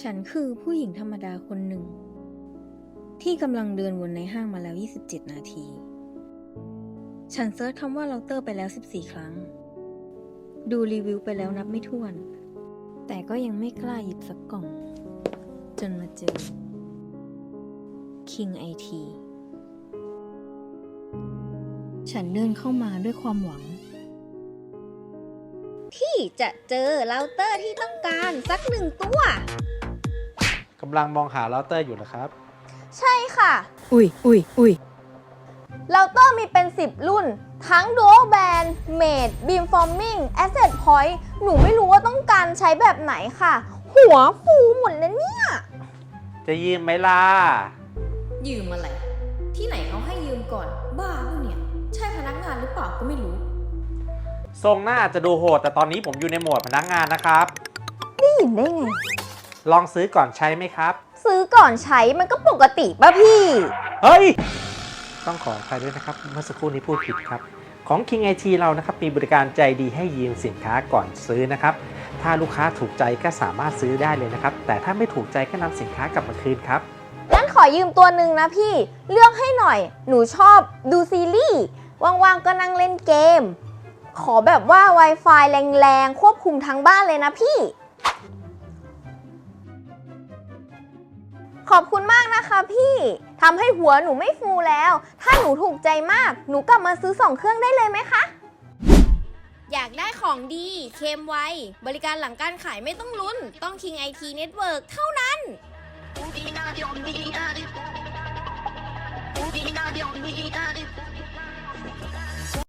ฉันคือผู้หญิงธรรมดาคนหนึ่ง ที่กำลังเดินวนในห้างมาแล้ว 27 นาที ฉันเซิร์ชคำว่าเราเตอร์ไปแล้ว 14 ครั้ง ดูรีวิวไปแล้วนับไม่ถ้วน แต่ก็ยังไม่กล้าหยิบสักกล่อง จนมาเจอ King IT ฉันเดินเข้ามาด้วยความหวัง ที่จะเจอเราเตอร์ที่ต้องการสักหนึ่งตัว กำลังมองหาเราเตอร์อยู่นะครับ ใช่ค่ะ อุ้ยอุ้ยอุ้ยเราเตอร์มีเป็น 10 รุ่น ทั้ง Dual Band Mate Beamforming Asset Point หนูไม่รู้ว่าต้องการใช้แบบไหนค่ะ หัวฟูหมดเลยเนี่ย จะยืมไหมล่ะ ยืมอะไร ที่ไหนเขาให้ยืมก่อน บ้าปะเนี่ย ใช่พนักงานหรือเปล่าก็ไม่รู้ ทรงหน้าจะดูโหด แต่ตอนนี้ผมอยู่ในโหมดพนักงานนะครับ ได้ยินได้ไง ลองซื้อก่อนใช้ไหมครับ ซื้อก่อนใช้มันก็ปกติป่ะพี่ เฮ้ย ต้องขออภัยด้วยนะครับ เมื่อสักครู่นี้พูดผิดครับ ของ King IT เรานะครับมีบริการใจดีให้ยืมสินค้าก่อนซื้อนะครับ ถ้าลูกค้าถูกใจก็สามารถซื้อได้เลยนะครับ แต่ถ้าไม่ถูกใจก็นำสินค้ากลับมาคืนครับ งั้นขอยืมตัวหนึ่งนะพี่ เลือกให้หน่อย หนูชอบดูซีรีส์ ว่างๆก็นั่งเล่นเกม ขอแบบว่า Wi-Fi แรงๆ ควบคุมทั้งบ้านเลยนะพี่ อบคุณมากนะคะพี่ทำให้หัวหนูไม่ฟูแล้ว ถ้าหนูถูกใจมาก หนูกลับมาซื้อสองเครื่องได้เลยไหมคะ อยากได้ของดีเคลมไว บริการหลังการขายไม่ต้องลุ้น ต้อง King IT Network เท่านั้น Udina, Dios, Udina, Udina, Dios, Udina,